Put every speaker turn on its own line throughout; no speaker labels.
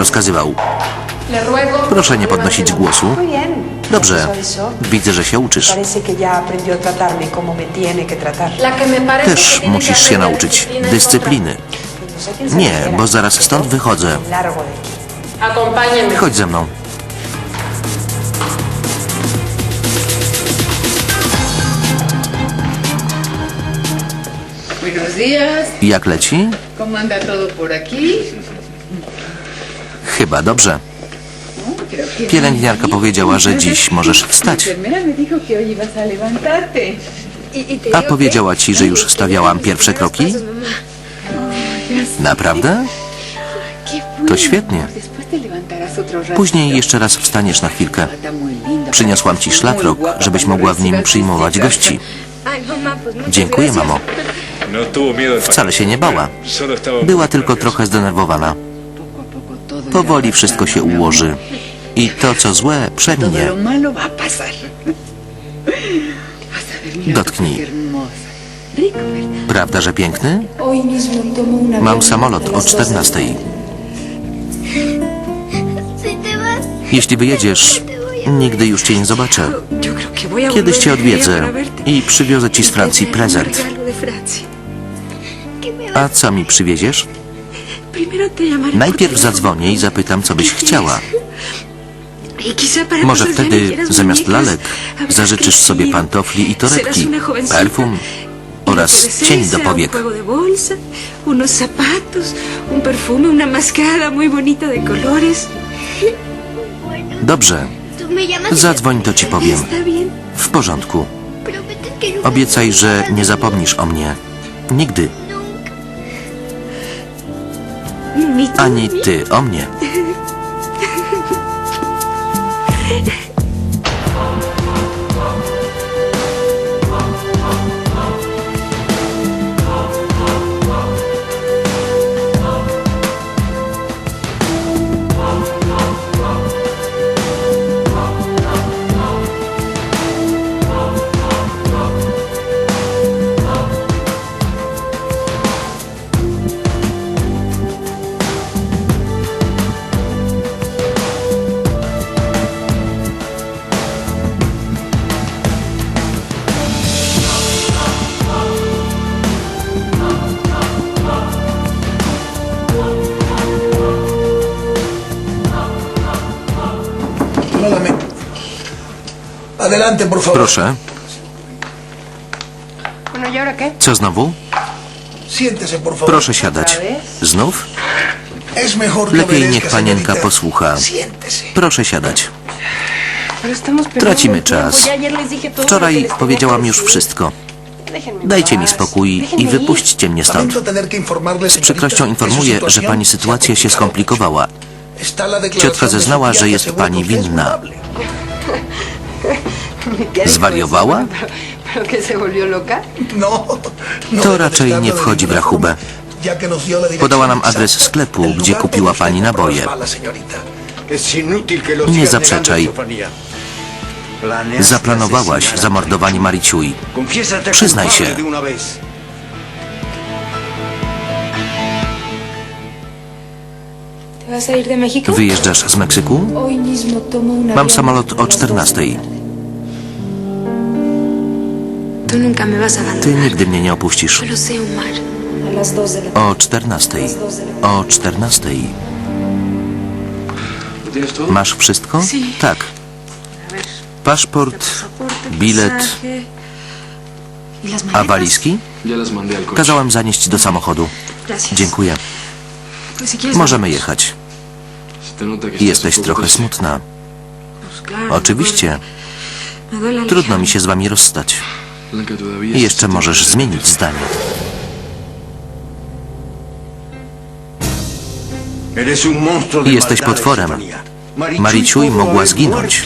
rozkazywał. Proszę nie podnosić głosu. Dobrze. Widzę, że się uczysz. Też musisz się nauczyć dyscypliny. Nie, bo zaraz stąd wychodzę. Chodź ze mną. Jak leci? Chyba dobrze. Pielęgniarka powiedziała, że dziś możesz wstać.
a
powiedziała ci, że już stawiałam pierwsze kroki? Naprawdę? To świetnie. Później jeszcze raz wstaniesz na chwilkę. Przyniosłam ci szlafrok, żebyś mogła w nim przyjmować gości. Dziękuję, mamo.
No
Wcale się nie bała. Była tylko trochę zdenerwowana. Powoli wszystko się ułoży. I to, co złe, przeminie. Dotknij. Prawda, że piękny? Mam samolot o
las dos de la
14.
tarde.
Si te vas,
Jeśli wyjedziesz, nigdy już cię nie zobaczę. Kiedyś cię odwiedzę i przywiozę ci z Francji prezent.
regalo de Francia.
¿qué me vas
A co mi przywieziesz? Najpierw zadzwonię i zapytam, co byś chciała.
Y
Może wtedy zamiast lalek zażyczysz sobie pantofli i torebki, perfum oraz cień do powiek.
Un juego de bolsa, unos zapatos, un perfume, una mascarada muy bonita de colores.
Tú
Dobrze,
y
zadzwoń, to ci powiem. W porządku. Obiecaj, że nie zapomnisz o mnie. Nigdy. Ani
ni-
ty o mnie.
Adelante, por favor.
Proszę,
¿y
co znowu?
Siéntese, por favor.
Proszę siadać. Znów?
Es mejor que
Lepiej
obedezca,
niech panienka
señorita.
posłucha.
Siéntese.
Proszę siadać. Tracimy czas. Wczoraj powiedziałam już wszystko. Dajcie mi spokój i wypuśćcie mnie stąd.
Lamento tener que informarle,
Z
señorita,
przykrością
que su
informuję, że
situación
pani
se ha
sytuacja się
complicado
skomplikowała.
mucho. Está la declaración
Ciotka
de su
zeznała, że jest pani
que usted es
winna.
culpable.
¿Qué dijo
Zwariowała?
No, no
To raczej nie wchodzi w rachubę. Podała nam adres sklepu, gdzie kupiła pani naboje. Nie zaprzeczaj. Zaplanowałaś zamordowanie Mariciui. Przyznaj się. Wyjeżdżasz z Meksyku? Mam samolot o
las dos de la
14. Ty
abandonar.
nigdy mnie nie opuścisz.
Solo sé Omar.
A las 2 de la tarde.
O 14. O 14. Masz wszystko? Tak. Paszport, bilet.
¿Y
A walizki? Kazałam zanieść do samochodu. Dziękuję. Możemy jechać. Jesteś trochę smutna. Oczywiście. Trudno mi się z wami rozstać. I jeszcze możesz zmienić zdanie. Jesteś potworem.
Pudo
mogła zginąć.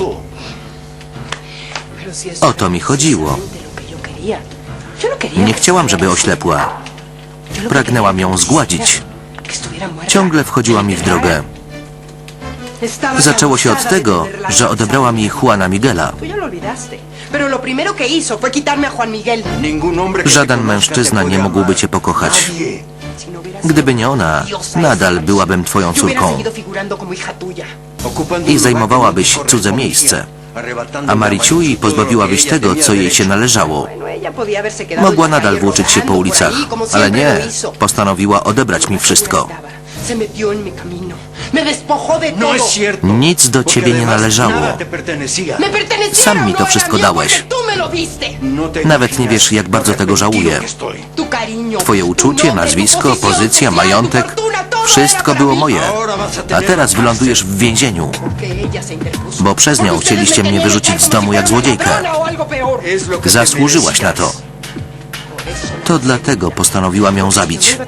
O to mi chodziło. Nie chciałam, żeby oślepła. Pragnęłam ją zgładzić. Ciągle wchodziła mi w drogę. Zaczęło się od tego, że odebrałam jej Juana Miguela. Żaden mężczyzna nie mógłby cię pokochać.
No
Gdyby nie ona, nadal byłabym twoją córką i zajmowałabyś cudze miejsce. a Mariciui pozbawiłabyś tego, co jej się należało. Mogła nadal włóczyć się po ulicach, ale nie, postanowiła odebrać mi wszystko.
Se metió en mi camino. Me despojó de
No
todo.
es cierto.
Nic do ciebie nie należało.
Me pertenecía
Sam mi
no
to wszystko dałeś.
porque tú me lo diste.
No
Nawet nie wiesz, jak bardzo tego żałuję.
Tu cariño,
Twoje uczucie,
tu
nazwisko, pozycja, majątek, wszystko było moje. A teraz wylądujesz w więzieniu, bo przez nią chcieliście mnie wyrzucić z domu jak złodziejkę. Zasłużyłaś na to. To dlatego postanowiłam ją zabić,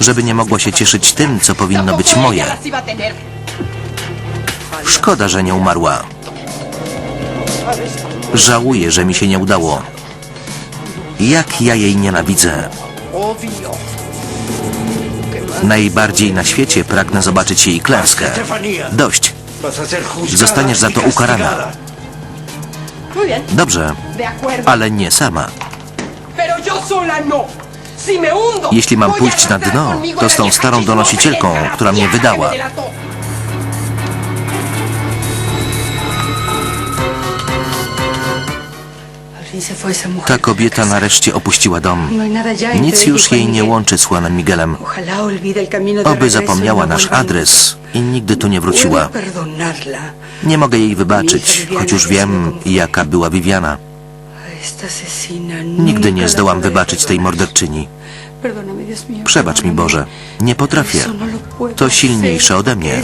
żeby nie mogła się cieszyć tym, co powinno być moje. Szkoda, że nie umarła. Żałuję, że mi się nie udało. Jak ja jej nienawidzę. Najbardziej na świecie pragnę zobaczyć jej klęskę. Dość. Zostaniesz za to ukarana. Dobrze, ale nie sama. Jeśli mam pójść na dno, to z tą starą donosicielką, która mnie wydała. Ta kobieta nareszcie opuściła dom.
No
Nic już jej nie łączy z Juanem Miguelem. Oby
y
zapomniała
no
nasz adres i nigdy tu nie wróciła. Nie mogę jej wybaczyć, choć już wiem, jaka była Viviana. Nigdy nie zdołam wybaczyć tej morderczyni. Przebacz mi. Boże. Nie potrafię.
No
To silniejsze ode mnie.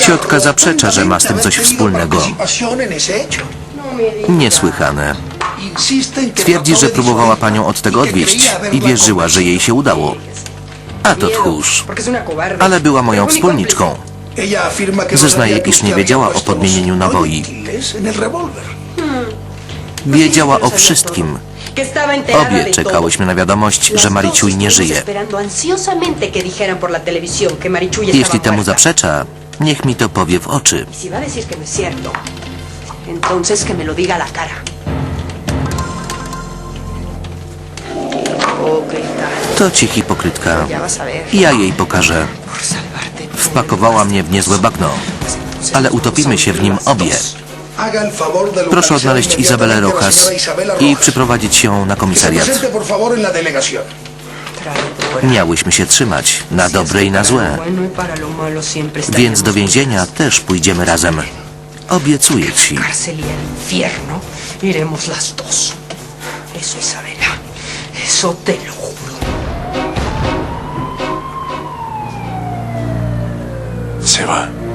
Ciotka zaprzecza, że ma z tym coś wspólnego.
hecho.
Niesłychane. Twierdzi,
trató
że próbowała panią od tego
y
odwieść i wierzyła, że jej się udało. A to tchórz. Ale była moją wspólniczką. Zeznaje, iż nie wiedziała o podmienieniu naboi.
revólwer.
Wiedziała o wszystkim. Obie czekałyśmy na wiadomość, że
dos
nie żyje. Jeśli temu zaprzecza, niech mi to powie w oczy.
Y no es cierto, entonces que me lo diga a la cara. Ok, tal.
To ci hipokrytka. Ja jej pokażę. Wpakowała mnie w niezłe bagno. Ale utopimy się w nim obie. Proszę odnaleźć Izabelę Rojas i przyprowadzić ją na komisariat. Miałyśmy się trzymać, na dobre i na złe. Więc do więzienia też pójdziemy razem. Obiecuję ci.
y al infierno iremos las dos. Eso, Isabela. Eso te lo juro.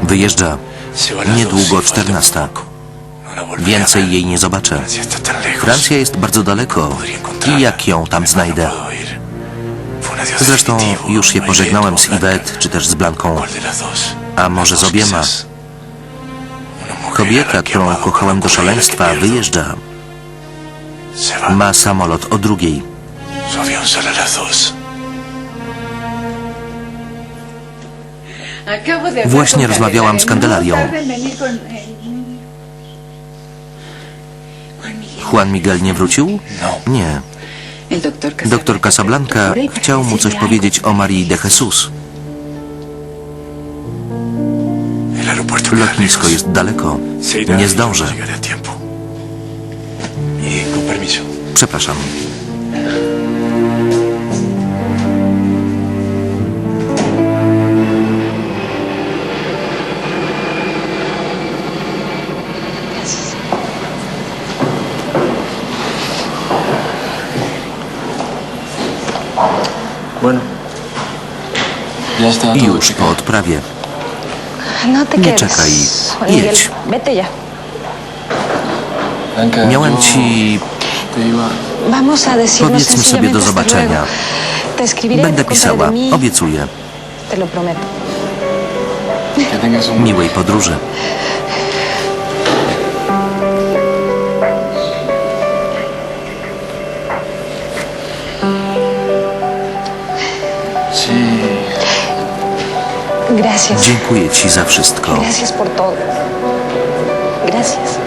Wyjeżdża. Niedługo
dos y falta
14.
poco. No a
Więcej jej nie zobaczę. Francja jest bardzo daleko. I jak ją tam znajdę?
No
Zresztą już się
No
pożegnałem z. Yvette, czy też z Blanką. A może z obiema.
a
Kobieta, którą kochałem do szaleństwa, wyjeżdża. Ma samolot o drugiej. Właśnie rozmawiałam z. Candelarią.
No eh,
Juan Miguel nie wrócił? Nie.
El doctor
Doktor Casablanca chciał mu coś powiedzieć o Marii de Jesus. Lotnisko jest daleko. Nie zdążę.
no. Y.
Przepraszam. Już po odprawie.
No te
Nie czekaj. Jedź. Miałem ci...
Vamos a decirnos
Powiedzmy sobie do zobaczenia. Będę pisała. Obiecuję. Miłej podróży. Dziękuję ci za wszystko.
Gracias por todo. Gracias.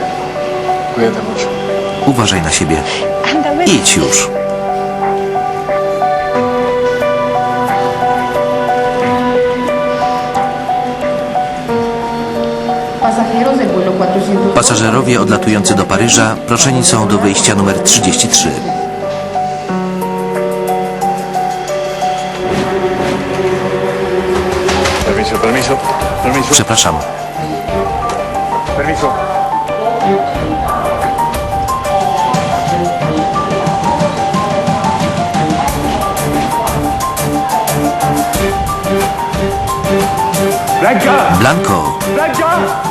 Uważaj na siebie. Idź już. Pasażerowie odlatujący do Paryża proszeni są do wyjścia numer 33. Przepraszam.
permiso. Blanca,
Blanco,
Blanca.